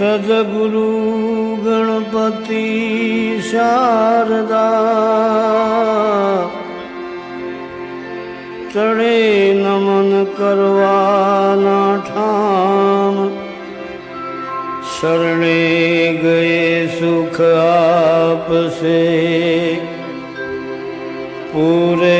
સદગુરુ ગણપતિ શારદા ચડે નમન કરવાના ઠામ શરણે ગયે સુખ આપશે પૂરે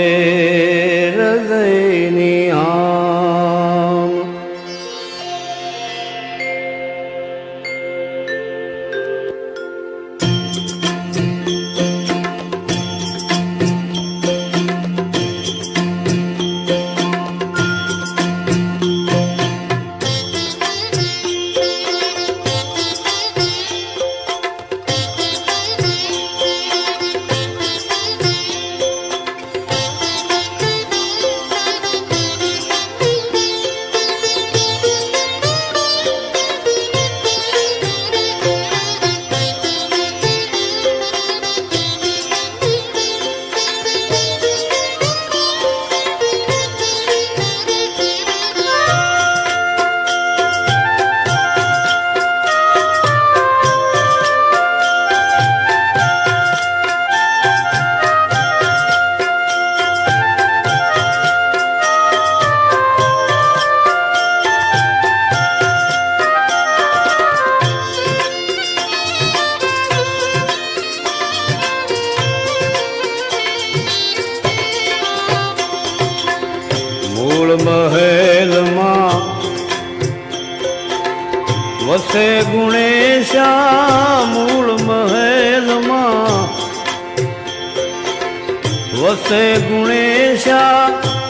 વસે ગુણેશા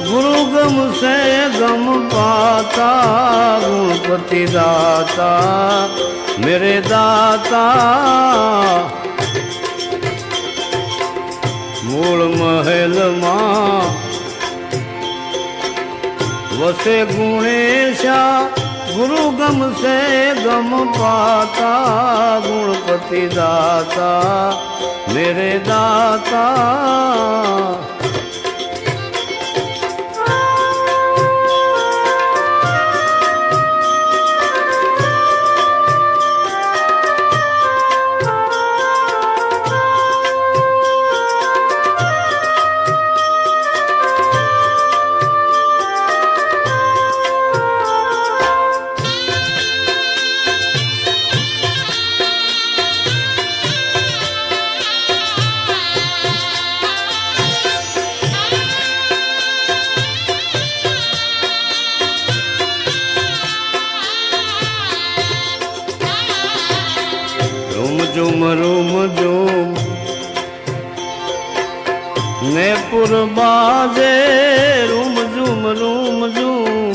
ગુરુ ગમશે ગમ પાતા ગુણપતિ દાતા મેરે દાતા. મૂળ મહેલમાં વસે ગુણેશા ગુરુ ગમશે ગમ પાતા ગુણપતિ દાતા મેરે દાતા. ઝુમ ને પુરબાજે રૂમ ઝુમ રૂમ ઝુમ.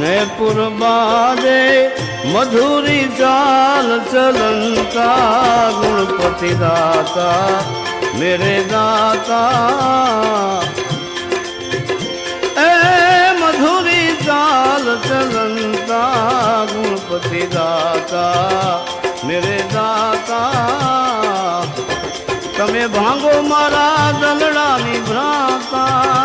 ને પુરબાજે મધુરી ચાલ ચલંકા ગુણપતિ દાતા, મેરે દાતા. એ મધુરી ચાલ ચલંતા ગુણપતિ દાતા. મેરે દાતા તમે ભાંગો મારા દલડાની ભ્રાતા.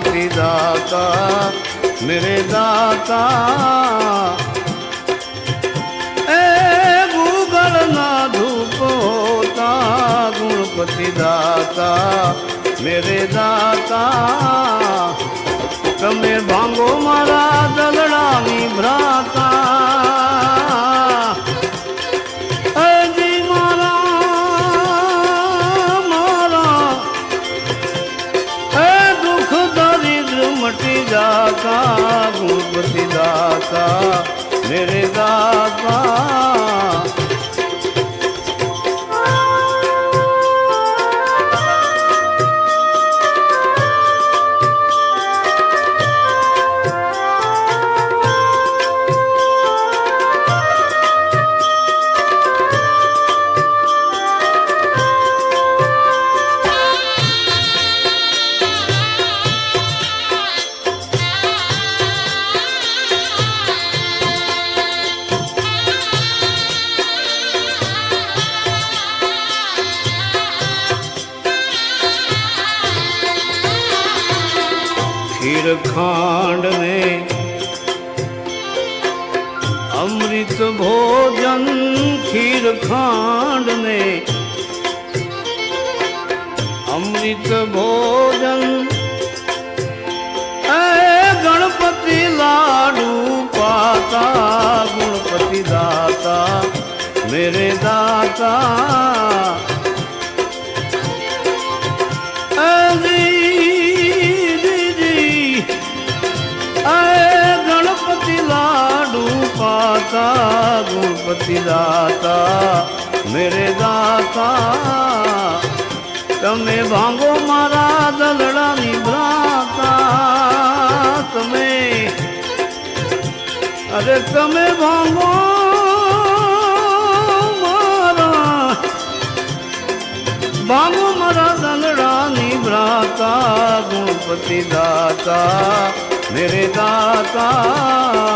ગુણપતિ દાતા મેરે દાતા એ ગૂગળના ધૂપ હોતા ગુણપતિ દાતા મેરે દાતા તમે ભાંગો મારા દલડાની ભ્રાતા જાતા ગુણપતિ દાતા મેરે દાતા ખાંડ ને અમૃત ભોજન ખીર ખાંડ ને અમૃત ભોજન એ ગણપતિ લાડુ પાતા ગુણપતિ દાતા મેરે દાતા પતિ દાતા મેરે દાતા તમે ભાંગો મારા દલડાની ભ્રાતા તમે અરે તમે ભાંગો મારા ભાંગો મારા દલડાની ભ્રાતા ગુણપતિ દાતા મેરે દાતા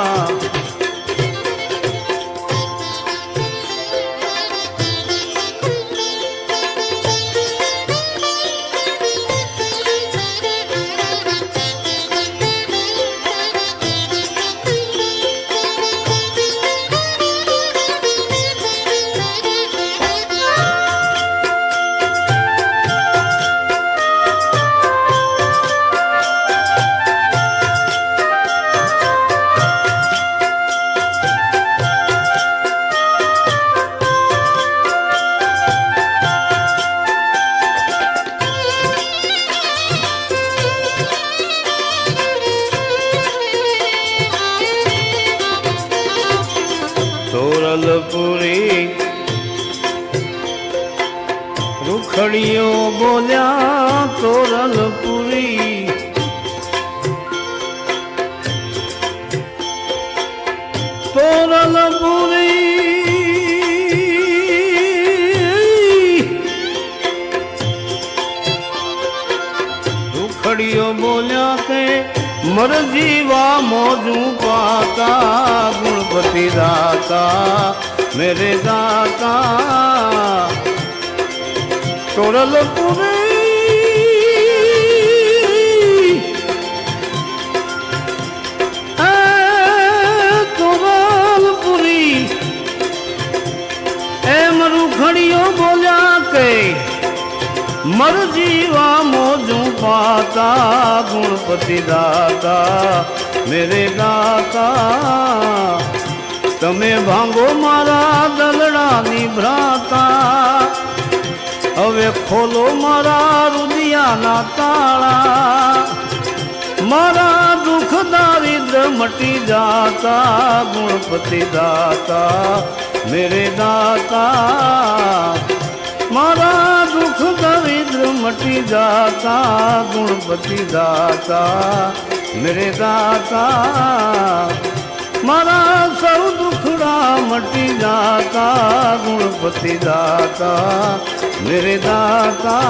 मर्ज़ी वा मौजू पाता गुणपति दाता मेरे दाता। तोरल પાતા ગુણપતિ દાતા મેરે દાતા તમે ભાંગો મારા દલડાની ભ્રાતા હવે ખોલો મારા રુદિયાના તાળા મારા દુઃખ દારિદ્ર મટી જાતા ગુણપતિ દાતા મેરે દાતા મારા દુઃખ મટી જાતા ગુણપતિ દાતા મેરે દાતા મારા સૌ દુખડા મટી જાતા ગુણપતિ દાતા મેરે દાતા